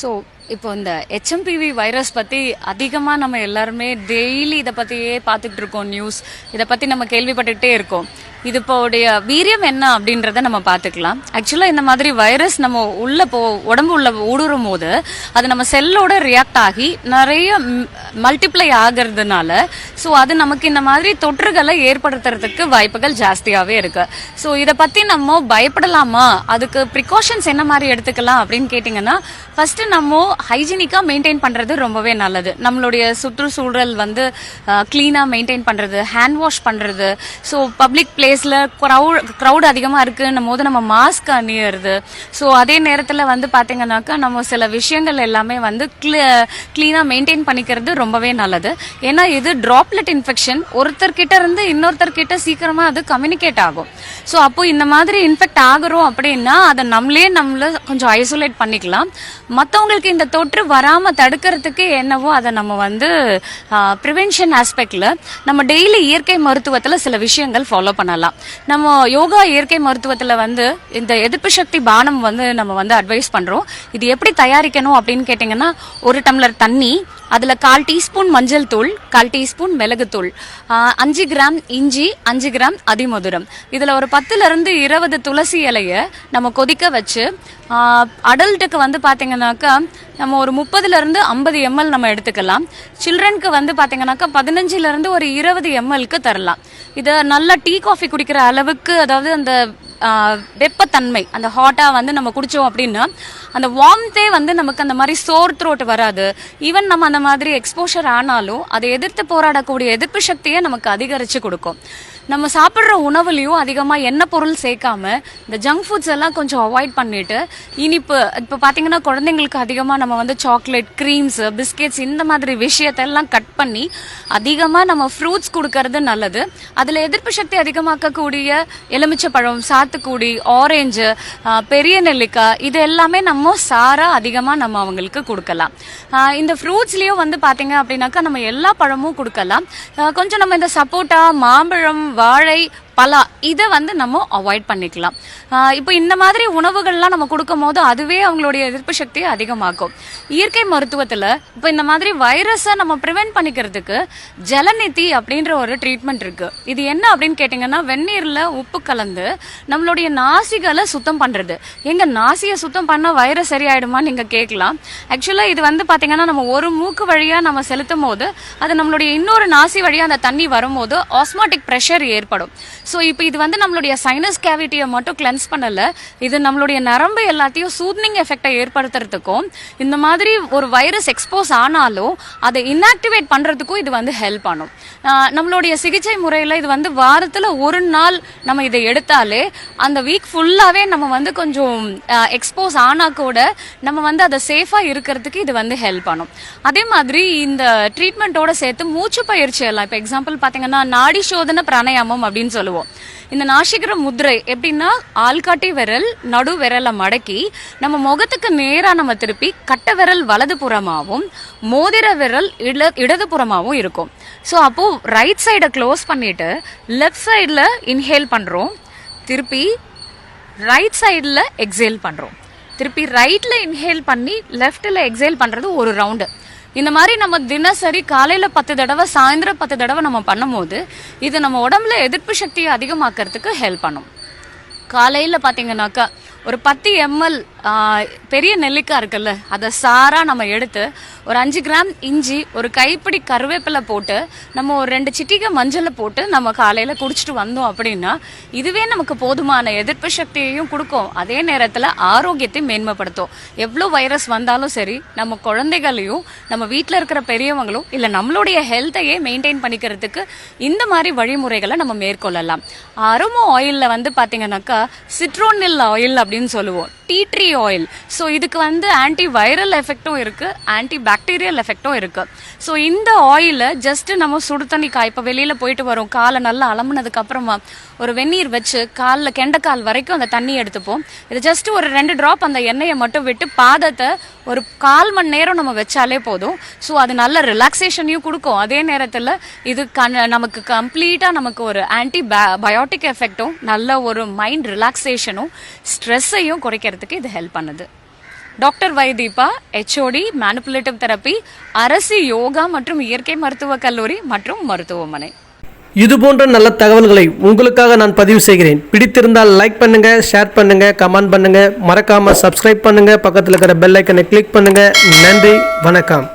So இப்போ இந்த HMPV virus பற்றி அதிகமாக நம்ம எல்லாருமே டெய்லி இதை பற்றியே பார்த்துட்டு இருக்கோம் நியூஸ் இதை பற்றி நம்ம கேள்விப்பட்டுக்கிட்டே இருக்கோம். இது இப்போடைய வீரியம் என்ன அப்படின்றத நம்ம பார்த்துக்கலாம். ஆக்சுவலாக இந்த மாதிரி வைரஸ் நம்ம உள்ள போ உடம்பு உள்ள ஊடுருவும் போது அது நம்ம செல்லோட ரியாக்ட் ஆகி நிறைய மல்டிப்ளை ஆகிறதுனால ஸோ அது நமக்கு இந்த மாதிரி தொற்றுகளை ஏற்படுத்துறதுக்கு வாய்ப்புகள் ஜாஸ்தியாகவே இருக்கு. ஸோ இதை பற்றி நம்ம பயப்படலாமா? அதுக்கு ப்ரிகாஷன்ஸ் என்ன மாதிரி எடுத்துக்கலாம் அப்படின்னு கேட்டிங்கன்னா ஃபர்ஸ்ட் நம்ம ஹைஜீனிக்காக மெயின்டைன் பண்ணுறது ரொம்பவே நல்லது. நம்மளுடைய சுற்றுச்சூழல் வந்து க்ளீனாக மெயின்டைன் பண்ணுறது ஹேண்ட் வாஷ் பண்ணுறது ஸோ பப்ளிக் பிளேஸில் க்ரௌட் க்ரௌட் அதிகமாக இருக்குன்னும் போது நம்ம மாஸ்க் அணியிறது. ஸோ அதே நேரத்தில் வந்து பார்த்தீங்கன்னாக்கா நம்ம சில விஷயங்கள் எல்லாமே வந்து க்ளீனாக மெயின்டைன் பண்ணிக்கிறது ரொம்பவே நல்லது. ஏன்னா இது ட்ராப்லெட் இன்ஃபெக்ஷன் ஒருத்தர்கிட்ட இருந்து இன்னொருத்தர்கிட்ட சீக்கிரமாக அது கம்யூனிகேட் ஆகும். ஸோ அப்போ இந்த மாதிரி இன்ஃபெக்ட் ஆகுறோம் அப்படின்னா அதை நம்மளே நம்மள கொஞ்சம் ஐசோலேட் பண்ணிக்கலாம். மற்றவங்களுக்கு இந்த தொற்று வராமல் தடுக்கிறதுக்கு என்னவோ அதை நம்ம வந்து ப்ரிவென்ஷன் ஆஸ்பெக்டில் நம்ம டெய்லி இயற்கை மருத்துவத்தில் சில விஷயங்கள் ஃபாலோ பண்ணலாம். நம்ம யோகா இயற்கை மருத்துவத்தில் வந்து இந்த எதிர்ப்பு சக்தி பானம் வந்து நம்ம வந்து அட்வைஸ் பண்ணுறோம் இது எப்படி தயாரிக்கணும் அப்படின்னு கேட்டிங்கன்னா ஒரு டம்ளர் தண்ணி அதில் கால் டீஸ்பூன் மஞ்சள் தூள் கால் டீஸ்பூன் மிளகுத்தூள் அஞ்சு கிராம் இஞ்சி அஞ்சு கிராம் அதிமதுரம். இதில் ஒரு பத்துலேருந்து இருபது துளசி இலையை நம்ம கொதிக்க வச்சு அடல்ட்டுக்கு வந்து பார்த்தீங்கன்னாக்கா நம்ம ஒரு முப்பதுலேருந்து ஐம்பது எம்எல் நம்ம எடுத்துக்கலாம். சில்ட்ரனுக்கு வந்து பார்த்தீங்கன்னாக்கா பதினஞ்சுலேருந்து ஒரு இருபது எம்எல்க்கு தரலாம். இதை நல்லா டீ காஃபி குடிக்கிற அளவுக்கு அதாவது அந்த வெப்பத்தன்மை அந்த ஹாட்டாக வந்து நம்ம குடித்தோம் அப்படின்னா அந்த வார்ம்த்தே வந்து நமக்கு அந்த மாதிரி சோர் த்ரோட் வராது. ஈவன் நம்ம அந்த மாதிரி எக்ஸ்போஷர் ஆனாலும் அதை எதிர்த்து போராடக்கூடிய எதிர்ப்பு சக்தியை நமக்கு அதிகரித்து கொடுக்கும். நம்ம சாப்பிட்ற உணவுலையும் அதிகமாக எண்ணெய் பொருள் சேர்க்காம இந்த ஜங்க் ஃபுட்ஸ் எல்லாம் கொஞ்சம் அவாய்ட் பண்ணிட்டு இனிப்பு இப்போ பார்த்தீங்கன்னா குழந்தைங்களுக்கு அதிகமாக நம்ம வந்து சாக்லேட் க்ரீம்ஸ் பிஸ்கெட்ஸ் இந்த மாதிரி விஷயத்தெல்லாம் கட் பண்ணி அதிகமாக நம்ம ஃப்ரூட்ஸ் கொடுக்கறது நல்லது. அதில் எதிர்ப்பு சக்தி அதிகமாக்கக்கூடிய எலுமிச்சை பழம் சாத்துக்குடி ஆரஞ்சு பெரிய நெல்லிக்காய் இது எல்லாமே நம்ம சாராக அதிகமாக நம்ம அவங்களுக்கு கொடுக்கலாம். இந்த ஃப்ரூட்ஸ்லேயும் வந்து பார்த்தீங்க அப்படின்னாக்கா நம்ம எல்லா பழமும் கொடுக்கலாம். கொஞ்சம் நம்ம இந்த சப்போட்டா மாம்பழம் வாழை பலா இதை வந்து நம்ம அவாய்ட் பண்ணிக்கலாம். இப்போ இந்த மாதிரி உணவுகள்லாம் நம்ம கொடுக்கும் போது அதுவே அவங்களுடைய எதிர்ப்பு சக்தியை அதிகமாக்கும். இயற்கை மருத்துவத்தில் இப்போ இந்த மாதிரி வைரஸை நம்ம ப்ரிவென்ட் பண்ணிக்கிறதுக்கு ஜலநிதி அப்படின்ற ஒரு ட்ரீட்மெண்ட் இருக்கு. இது என்ன அப்படின்னு கேட்டிங்கன்னா வெந்நீரில் உப்பு கலந்து நம்மளுடைய நாசிகளை சுத்தம் பண்ணுறது எங்கள் நாசியை சுத்தம் பண்ணால் வைரஸ் சரியாயிடுமான்னு நீங்கள் கேட்கலாம். ஆக்சுவலாக இது வந்து பார்த்தீங்கன்னா நம்ம ஒரு மூக்கு வழியாக நம்ம செலுத்தும் போது அது நம்மளுடைய இன்னொரு நாசி வழியாக அந்த தண்ணி வரும்போது ஆஸ்மாட்டிக் ப்ரெஷர் ஏற்படும். ஸோ இப்போ இது வந்து நம்மளுடைய சைனஸ் கேவிட்டியை மட்டும் கிளென்ஸ் பண்ணலை. இது நம்மளுடைய நரம்பு எல்லாத்தையும் சூத்னிங் எஃபெக்டை ஏற்படுத்துறதுக்கும் இந்த மாதிரி ஒரு வைரஸ் எக்ஸ்போஸ் ஆனாலும் அதை இன்ஆக்டிவேட் பண்ணுறதுக்கும் இது வந்து ஹெல்ப் பண்ணும். நம்மளுடைய சிகிச்சை முறையில் இது வந்து வாரத்தில் ஒரு நாள் நம்ம இதை எடுத்தாலே அந்த வீக் ஃபுல்லாகவே நம்ம வந்து கொஞ்சம் எக்ஸ்போஸ் ஆனால் கூட நம்ம வந்து அதை சேஃபாக இருக்கிறதுக்கு இது வந்து ஹெல்ப் பண்ணும். அதே மாதிரி இந்த ட்ரீட்மெண்ட்டோட சேர்த்து மூச்சு பயிற்சி எல்லாம் இப்போ எக்ஸாம்பிள் பார்த்தீங்கன்னா நாடி சோதனை பிராணாயாமம் அப்படின்னு சொல்லுவோம். இந்த நாசிகர முத்ரை எப்படின்னா ஆள்காட்டி விரல் நடு விரலை மடக்கி நம்ம முகத்துக்கு நேராக நம்ம திருப்பி கட்டை விரல் வலது புறமாகவும் மோதிர விரல் இட இடதுபுறமாவும் இருக்கும். ஸோ அப்போ ரைட் சைடை க்ளோஸ் பண்ணிட்டு லெஃப்ட் சைடில் இன்ஹேல் பண்ணுறோம் திருப்பி ரைட் சைடில் எக்ஸேல் பண்ணுறோம் திருப்பி ரைட்டில் இன்ஹேல் பண்ணி லெஃப்ட்டில் எக்ஸேல் பண்ணுறது ஒரு ரவுண்டு இந்த மாதிரி நம்ம தினசரி காலையில் பத்து தடவை சாயந்தரம் பத்து தடவை நம்ம பண்ணும்போது இது நம்ம உடம்புல எதிர்ப்பு சக்தியை அதிகமாக்கிறதுக்கு ஹெல்ப் பண்ணும். காலையில் பார்த்தீங்கன்னாக்கா ஒரு பத்து எம்எல் பெரிய நெல்லிக்காய் இருக்குல்ல அதை சாராக நம்ம எடுத்து ஒரு அஞ்சு கிராம் இஞ்சி ஒரு கைப்பிடி கருவேப்பிலை போட்டு நம்ம ஒரு ரெண்டு சிட்டிகை மஞ்சளை போட்டு நம்ம காலையில் குடிச்சிட்டு வந்தோம் அப்படின்னா இதுவே நமக்கு போதுமான எதிர்ப்பு சக்தியையும் கொடுக்கும். அதே நேரத்தில் ஆரோக்கியத்தை மேன்மைப்படுத்தும். எவ்வளோ வைரஸ் வந்தாலும் சரி நம்ம குழந்தைகளையும் நம்ம வீட்டில் இருக்கிற பெரியவங்களும் இல்லை நம்மளுடைய ஹெல்த்தையே மெயின்டைன் பண்ணிக்கிறதுக்கு இந்த மாதிரி வழிமுறைகளை நம்ம மேற்கொள்ளலாம். அரோமோ ஆயிலில் வந்து பார்த்தீங்கன்னாக்கா சிட்ரோனில் ஆயில் அப்படின்னு சொல்லுவோம். டீ ட்ரீ ஆயில் ஸோ இதுக்கு வந்து ஆன்டி வைரல் எஃபெக்டும் இருக்குது ஆன்டி பாக்டீரியல் எஃபெக்டும் இருக்குது ஸோ இந்த ஆயிலை ஜஸ்ட் நம்ம சுடு தண்ணி காய் இப்போ வெளியில் போயிட்டு வரோம். காலை நல்லா அலம்புனதுக்கு அப்புறமா ஒரு வெந்நீர் வச்சு காலில் கெண்டக்கால் வரைக்கும் அந்த தண்ணி எடுத்துப்போம். இது ஜஸ்ட் ஒரு ரெண்டு ட்ராப் அந்த எண்ணெயை மட்டும் விட்டு பாதத்தை ஒரு கால் மணி நேரம் நம்ம வச்சாலே போதும். ஸோ அது நல்ல ரிலாக்ஸேஷனையும் கொடுக்கும். அதே நேரத்தில் இது கண் நமக்கு கம்ப்ளீட்டாக நமக்கு ஒரு ஆன்டி பயோட்டிக் எஃபெக்டும் நல்ல ஒரு மைண்ட் ரிலாக்ஸேஷனும் ஸ்ட்ரெஸ்ஸையும் குறைக்கிறதுக்கு இது ஹெல்ப் பண்ணுது. Doctor Vaideepa HOD manipulative therapy அரசு யோகா மற்றும் இயற்கை மருத்துவக் கல்லூரி மற்றும் மருத்துவமனை. இது போன்ற நல்ல தகவல்களை உங்களுக்காக நான் பதிவு செய்கிறேன். பிடித்திருந்தால் லைக் பண்ணுங்க ஷேர் பண்ணுங்க கமெண்ட் பண்ணுங்க. மறக்காம சப்ஸ்கிரைப் பண்ணுங்க. பக்கத்தில் இருக்கிற பெல் ஐக்கனை கிளிக் பண்ணுங்க. நன்றி வணக்கம்.